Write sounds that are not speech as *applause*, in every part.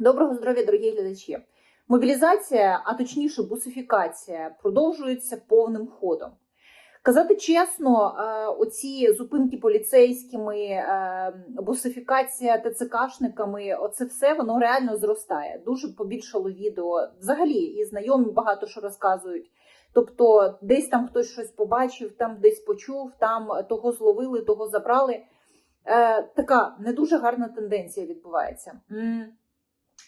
Доброго здоров'я, дорогі глядачі. Мобілізація, а точніше, бусифікація, продовжується повним ходом. Казати чесно, е, оці зупинки поліцейськими, е, бусифікація ТЦКшниками, оце все воно реально зростає. Дуже побільшало відео. Взагалі, і знайомі багато що розказують. Тобто, десь там хтось щось побачив, там десь почув, там того зловили, того забрали. Е, Така не дуже гарна тенденція відбувається.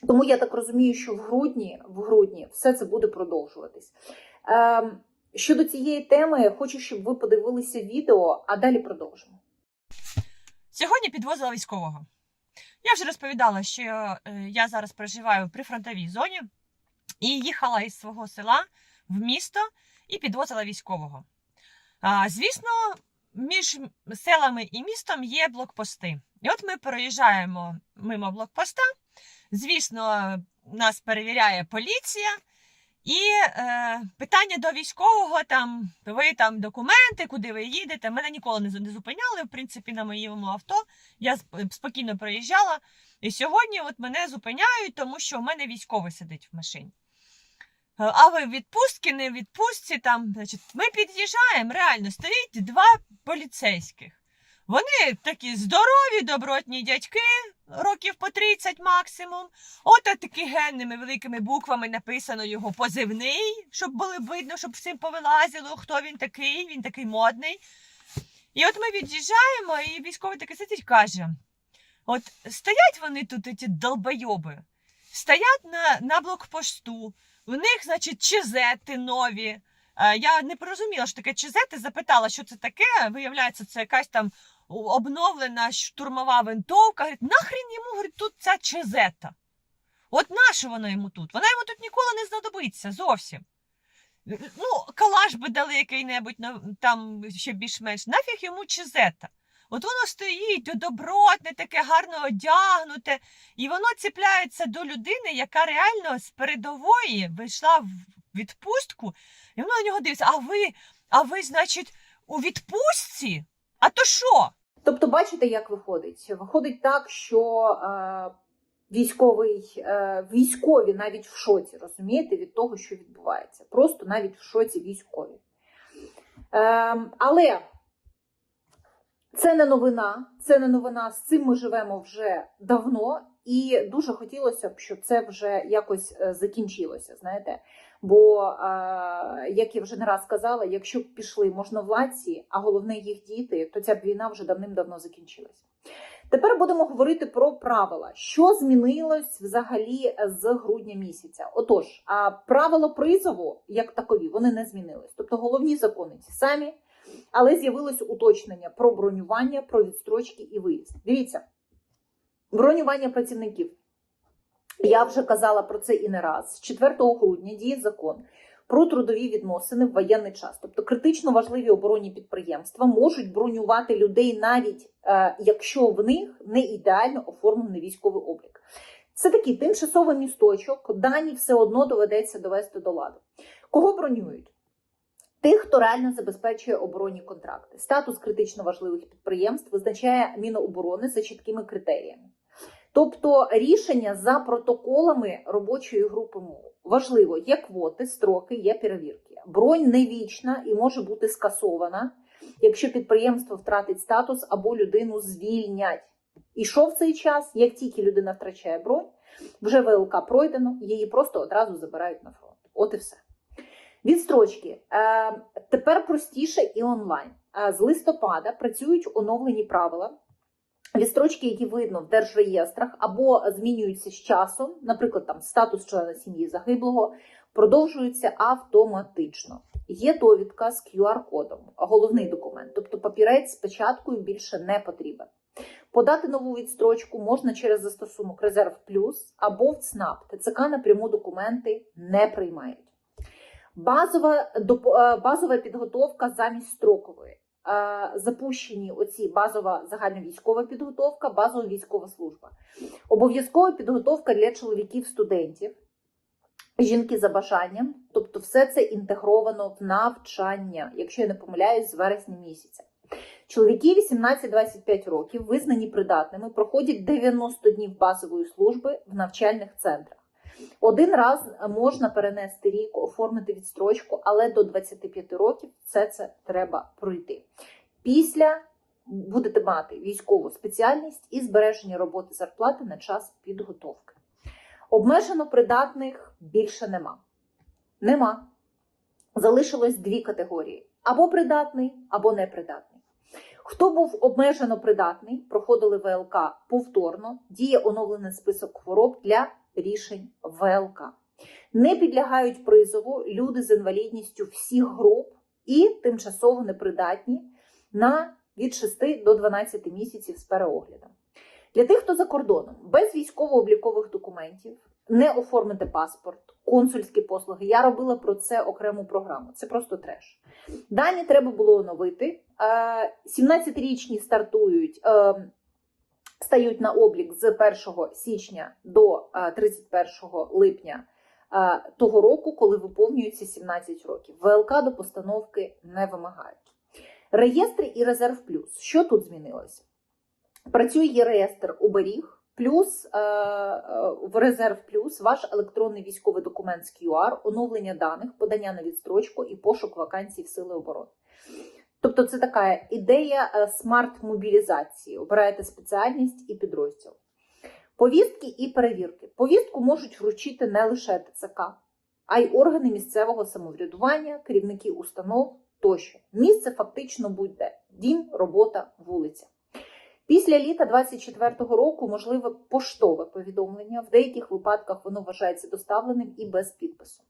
Тому я так розумію, що в грудні, в грудні все це буде продовжуватись. Е, щодо цієї теми, хочу, щоб ви подивилися відео, а далі продовжимо. Сьогодні підвозила військового. Я вже розповідала, що е, я зараз проживаю при фронтовій зоні і їхала із свого села в місто і підвозила військового. Звісно, між селами і містом є блокпости. І от ми проїжджаємо мимо блокпоста. Звісно, нас перевіряє поліція. І е, питання до військового там, ви там документи, куди ви їдете. Мене ніколи не, зупиняли, в принципі, на моєму авто. Я спокійно проїжджала. І сьогодні от мене зупиняють, тому що у мене військовий сидить в машині. Е, А ви в відпустці, не в відпустці, там, значить, ми під'їжджаємо, реально стоїть два поліцейських. Вони такі здорові, добротні дядьки, років по 30 максимум. От такі генними великими буквами написано його позивний, щоб було видно, щоб всім повилазило, хто він такий, він такий модний. І от ми від'їжджаємо, і військовий такий сидить каже: от стоять вони тут, ці долбойоби, стоять на, на блокпосту, в них, значить, чезети нові. Е, Я не порозуміла, що таке чезети, запитала, що це таке. Виявляється, це якась там обновлена штурмова винтовка. Говорить, нахрін йому говорить, тут ця чезета. От нащо вона йому тут? Вона йому тут ніколи не знадобиться зовсім. Ну, калаш би дали який-небудь там ще більш-менш. Нафіг йому чезета. От воно стоїть, добротне, таке гарно одягнуте, і воно ціпляється до людини, яка реально з передової вийшла в відпустку, і воно на нього дивиться. А ви, а ви, значить, у відпустці? А то що? Тобто, бачите, як виходить? Виходить так, що е, військовий, е, військові навіть в шоці, розумієте, від того, що відбувається. Просто навіть в шоці військові. Е, але це не новина, це не новина. З цим ми живемо вже давно, і дуже хотілося б, щоб це вже якось е, закінчилося. Знаєте, бо е, як я вже не раз казала, якщо б пішли можновладці, а головне їх діти, то ця б війна вже давним-давно закінчилась. Тепер будемо говорити про правила, що змінилось взагалі з грудня місяця. Отож, правила призову, як такові, вони не змінились. Тобто головні закони ті самі, але з'явилось уточнення про бронювання, про відстрочки і виїзд. Дивіться, бронювання працівників. Я вже казала про це і не раз. З 4 грудня діє закон про трудові відносини в воєнний час. Тобто критично важливі оборонні підприємства можуть бронювати людей, навіть е, якщо в них не ідеально оформлений військовий облік. Це такий тимчасовий місточок, дані все одно доведеться довести до ладу. Кого бронюють? Тих, хто реально забезпечує оборонні контракти. Статус критично важливих підприємств визначає Міноборони за чіткими критеріями. Тобто рішення за протоколами робочої групи МОУ. Важливо, є квоти, строки, є перевірки. Бронь не вічна і може бути скасована, якщо підприємство втратить статус або людину звільнять. Ішов цей час, як тільки людина втрачає бронь, вже ВЛК пройдено, її просто одразу забирають на фронт. От і все. Відстрочки. Е, тепер простіше і онлайн. Е, з листопада працюють оновлені правила. Відстрочки, які видно в держреєстрах, або змінюються з часом, наприклад, там статус члена сім'ї загиблого, продовжуються автоматично. Є довідка з QR-кодом, головний документ, тобто папірець з печаткою більше не потрібен. Подати нову відстрочку можна через застосунок Резерв Плюс або в ЦНАП. ТЦК напряму документи не приймають. Базова, е, базова підготовка замість строкової. Е, Запущені оці базова загальновійськова підготовка, базова військова служба. Обов'язкова підготовка для чоловіків-студентів, жінки за бажанням. Тобто, все це інтегровано в навчання, якщо я не помиляюсь, з вересня місяця. Чоловіки 18-25 років, визнані придатними, проходять 90 днів базової служби в навчальних центрах. Один раз можна перенести рік, оформити відстрочку, але до 25 років все це треба пройти. Після будете мати військову спеціальність і збереження роботи зарплати на час підготовки. Обмежено придатних більше нема. Нема. Залишилось дві категорії: або придатний, або непридатний. Хто був обмежено придатний, проходили ВЛК повторно, діє оновлений список хвороб для рішень ВЛК. Не підлягають призову люди з інвалідністю всіх груп і тимчасово непридатні на від 6 до 12 місяців з переоглядом. Для тих, хто за кордоном, без військово-облікових документів, не оформити паспорт, консульські послуги. Я робила про це окрему програму. Це просто треш. Дані треба було оновити. Е, 17-річні стартують, е, стають на облік з 1 січня до е, 31 липня е, того року, коли виповнюється 17 років. ВЛК до постановки не вимагають. Реєстри і резерв плюс. Що тут змінилося? Працює реєстр оберіг, плюс е, е, в резерв плюс ваш електронний військовий документ з QR, оновлення даних, подання на відстрочку і пошук вакансій в сили оборони. Тобто це така ідея е, смарт-мобілізації. Обираєте спеціальність і підрозділ. Повістки і перевірки. Повістку можуть вручити не лише ТЦК, а й органи місцевого самоврядування, керівники установ тощо. Місце фактично будь-де. Дім, робота, вулиця. Після літа 24-го року можливе поштове повідомлення. В деяких випадках воно вважається доставленим і без підпису.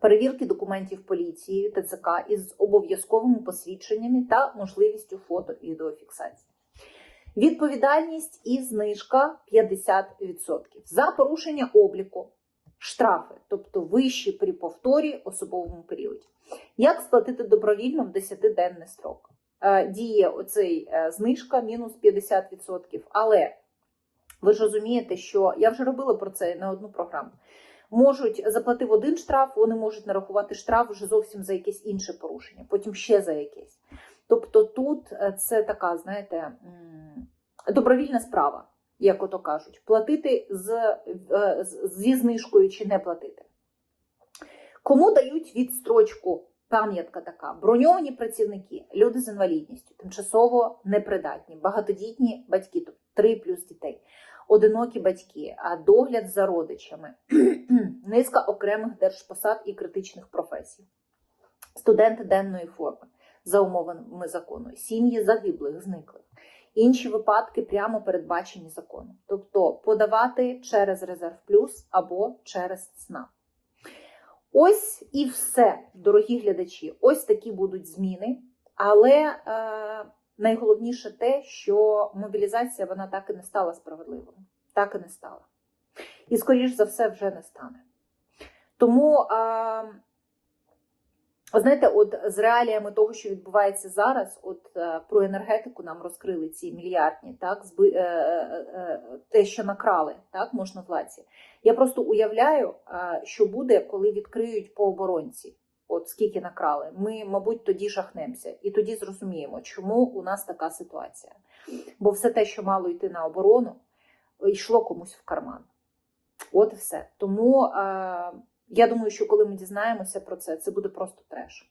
Перевірки документів поліції, ТЦК із обов'язковими посвідченнями та можливістю фото-відеофіксації. Відповідальність і знижка 50%. За порушення обліку штрафи, тобто вищі при повторі особовому періоді. Як сплатити добровільно в 10-денний строк? Е, Діє оцей е, знижка мінус 50%. Але ви ж розумієте, що я вже робила про це не одну програму. Можуть заплатив один штраф, вони можуть нарахувати штраф вже зовсім за якесь інше порушення, потім ще за якесь. Тобто тут е, це така, знаєте, добровільна справа, як ото кажуть, платити е, з- зі знижкою чи не платити. Кому дають відстрочку? Пам'ятка така: броньовані працівники, люди з інвалідністю, тимчасово непридатні, багатодітні батьки, тобто 3 плюс дітей, одинокі батьки, догляд за родичами, *clears throat* низка окремих держпосад і критичних професій, студенти денної форми за умовами закону, сім'ї загиблих, зниклих. Інші випадки прямо передбачені законом, тобто подавати через резерв плюс або через СНАП. Ось і все, дорогі глядачі. Ось такі будуть зміни. Але е, найголовніше те, що мобілізація вона так і не стала справедливою. Так і не стала. І, скоріш за все, вже не стане. Тому, е, знаєте, от з реаліями того, що відбувається зараз, от е, про енергетику нам розкрили ці мільярдні, так, зби, е, е, е, те, що накрали, так, можновладці. Я просто уявляю, що буде, коли відкриють по оборонці. От скільки накрали, ми, мабуть, тоді жахнемося, і тоді зрозуміємо, чому у нас така ситуація. Бо все те, що мало йти на оборону, йшло комусь в карман. От і все. Тому е, я думаю, що коли ми дізнаємося про це, це буде просто треш.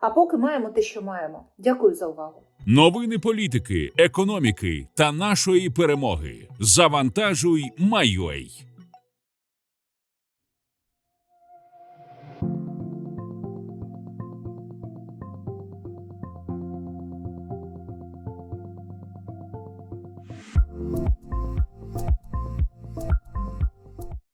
А поки маємо те, що маємо. Дякую за увагу. Новини політики, економіки та нашої перемоги. Завантажуй, Майой.